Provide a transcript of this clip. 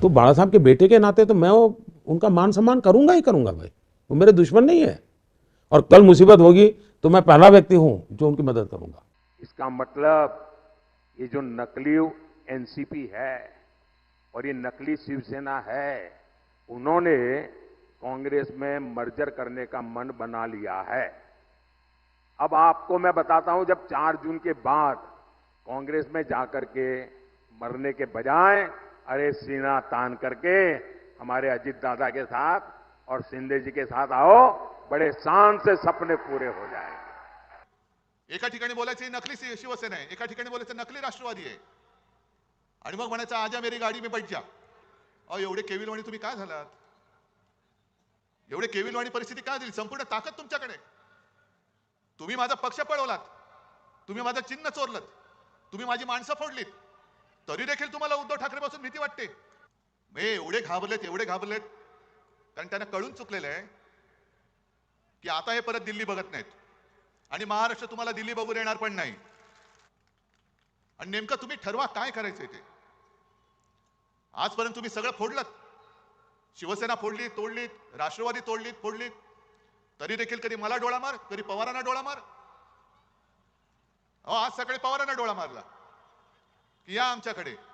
तो बाला साहब के बेटे के नाते तो मैं वो उनका मान सम्मान करूँगा ही करूँगा भाई। वो मेरे दुश्मन नहीं है। और कल मुसीबत होगी तो मैं पहला व्यक्ति हूँ जो उनकी मदद करूँगा। इसका मतलब ये जो नकली एनसीपी है और ये नकली शिवसेना है, उन्होंने कांग्रेस में मर्जर करने का मन बना लिया है। अब आपको मैं बताता हूँ, जब 4 जून के बाद कांग्रेस में जाकर के मरने के बजाय अरे सीना तान करके हमारे अजित दादा के साथ और शिंदे जी के साथ आओ, बड़े शान से सपने पूरे हो जाएँगे। एका ठिकाणी नकली शिवसेना आहे. एका ठिकाणी बोलायचं, नकली राष्ट्रवादी आहे. आणि मग म्हणायचं, आजा मेरी गाडी में बैठ जा अहो, एवढे केविलवाणी तुम्ही काय झालात? केविलवाणी परिस्थिती काय दिली? संपूर्ण ताकद तुमच्याकडे तुम्ही पक्ष पळवलात. तुम्ही चिन्ह चोरलत. तुम्ही माझी माणसं तरी देखील तुम्हाला उद्धव ठाकरे पासून भीती वाटते. हे एवढे घाबरलेत एवढे घाबरलेत. कारण त्यांना कळून चुकलेलं आहे की आता हे परत दिल्ली बघत नाहीत. आणि महाराष्ट्र तुम्हाला दिल्ली बघून येणार पण नाही. आणि नेमकं तुम्ही ठरवा काय करायचंय ते. आजपर्यंत तुम्ही सगळं फोडलं शिवसेना फोडली तोडलीत राष्ट्रवादी तोडलीत फोडलीत. तरी देखील कधी मला डोळा मार कधी पवारांना डोळा मार. अहो आज सकाळी पवारांना डोळा मारला. की या आमच्याकडे.